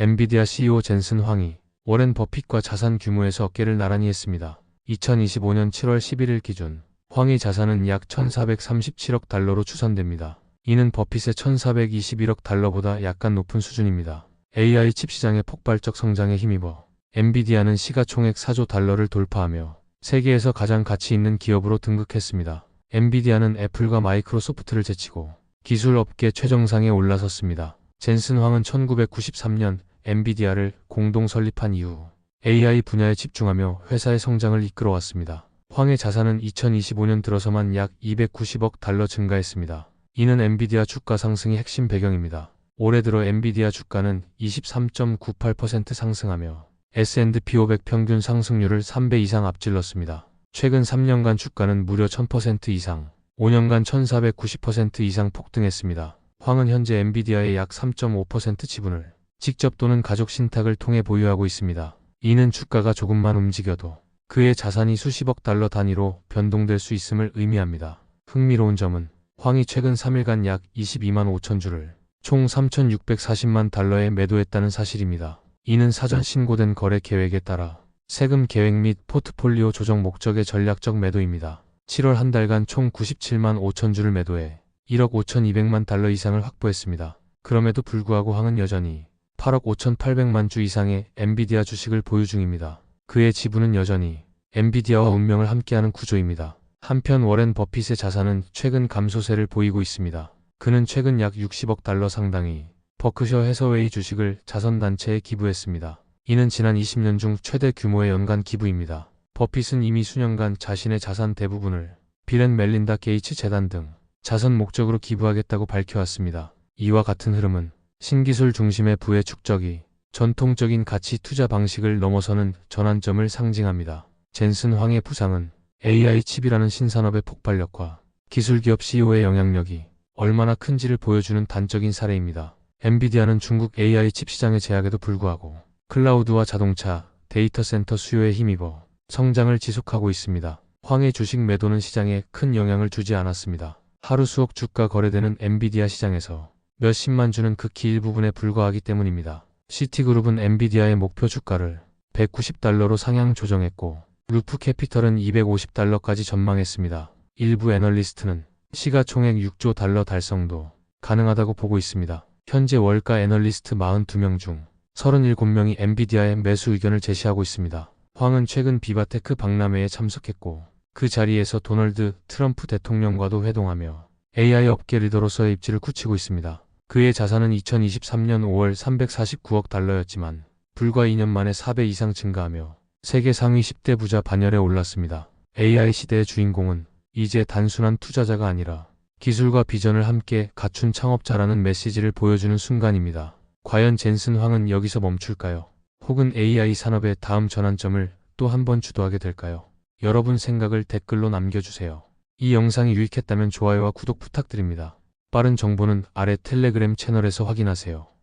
엔비디아 CEO 젠슨 황이 워렌 버핏과 자산 규모에서 어깨를 나란히 했습니다. 2025년 7월 11일 기준 황의 자산은 약 1437억 달러로 추산됩니다. 이는 버핏의 1421억 달러보다 약간 높은 수준입니다. AI 칩 시장의 폭발적 성장에 힘입어 엔비디아는 시가총액 4조 달러를 돌파하며 세계에서 가장 가치 있는 기업으로 등극했습니다. 엔비디아는 애플과 마이크로소프트를 제치고 기술 업계 최정상에 올라섰습니다. 젠슨 황은 1993년 엔비디아를 공동 설립한 이후 AI 분야에 집중하며 회사의 성장을 이끌어왔습니다. 황의 자산은 2025년 들어서만 약 290억 달러 증가했습니다. 이는 엔비디아 주가 상승이 핵심 배경입니다. 올해 들어 엔비디아 주가는 23.98% 상승하며 S&P 500 평균 상승률을 3배 이상 앞질렀습니다. 최근 3년간 주가는 무려 1000% 이상, 5년간 1490% 이상 폭등했습니다. 황은 현재 엔비디아의 약 3.5% 지분을 직접 또는 가족 신탁을 통해 보유하고 있습니다. 이는 주가가 조금만 움직여도 그의 자산이 수십억 달러 단위로 변동될 수 있음을 의미합니다. 흥미로운 점은 황이 최근 3일간 약 22만 5천 주를 총 3,640만 달러에 매도했다는 사실입니다. 이는 사전 신고된 거래 계획에 따라 세금 계획 및 포트폴리오 조정 목적의 전략적 매도입니다. 7월 한 달간 총 97만 5천 주를 매도해 1억 5,200만 달러 이상을 확보했습니다. 그럼에도 불구하고 황은 여전히 8억 5,800만 주 이상의 엔비디아 주식을 보유 중입니다. 그의 지분은 여전히 엔비디아와 운명을 함께하는 구조입니다. 한편 워렌 버핏의 자산은 최근 감소세를 보이고 있습니다. 그는 최근 약 60억 달러 상당의 버크셔 해서웨이 주식을 자선단체에 기부했습니다. 이는 지난 20년 중 최대 규모의 연간 기부입니다. 버핏은 이미 수년간 자신의 자산 대부분을 빌앤 멜린다 게이츠 재단 등 자선 목적으로 기부하겠다고 밝혀왔습니다. 이와 같은 흐름은 신기술 중심의 부의 축적이 전통적인 가치 투자 방식을 넘어서는 전환점을 상징합니다. 젠슨 황의 부상은 AI 칩이라는 신산업의 폭발력과 기술기업 CEO의 영향력이 얼마나 큰지를 보여주는 단적인 사례입니다. 엔비디아는 중국 AI 칩 시장의 제약에도 불구하고 클라우드와 자동차, 데이터 센터 수요에 힘입어 성장을 지속하고 있습니다. 황의 주식 매도는 시장에 큰 영향을 주지 않았습니다. 하루 수억 주가 거래되는 엔비디아 시장에서 몇십만 주는 극히 일부분에 불과하기 때문입니다. 시티그룹은 엔비디아의 목표 주가를 190달러로 상향 조정했고 루프 캐피털은 250달러까지 전망했습니다. 일부 애널리스트는 시가총액 6조 달러 달성도 가능하다고 보고 있습니다. 현재 월가 애널리스트 42명 중 37명이 엔비디아의 매수 의견을 제시하고 있습니다. 황은 최근 비바테크 박람회에 참석했고 그 자리에서 도널드 트럼프 대통령과도 회동하며 AI 업계 리더로서의 입지를 굳히고 있습니다. 그의 자산은 2023년 5월 349억 달러였지만 불과 2년 만에 4배 이상 증가하며 세계 상위 10대 부자 반열에 올랐습니다. AI 시대의 주인공은 이제 단순한 투자자가 아니라 기술과 비전을 함께 갖춘 창업자라는 메시지를 보여주는 순간입니다. 과연 젠슨 황은 여기서 멈출까요? 혹은 AI 산업의 다음 전환점을 또 한 번 주도하게 될까요? 여러분 생각을 댓글로 남겨주세요. 이 영상이 유익했다면 좋아요와 구독 부탁드립니다. 빠른 정보는 아래 텔레그램 채널에서 확인하세요.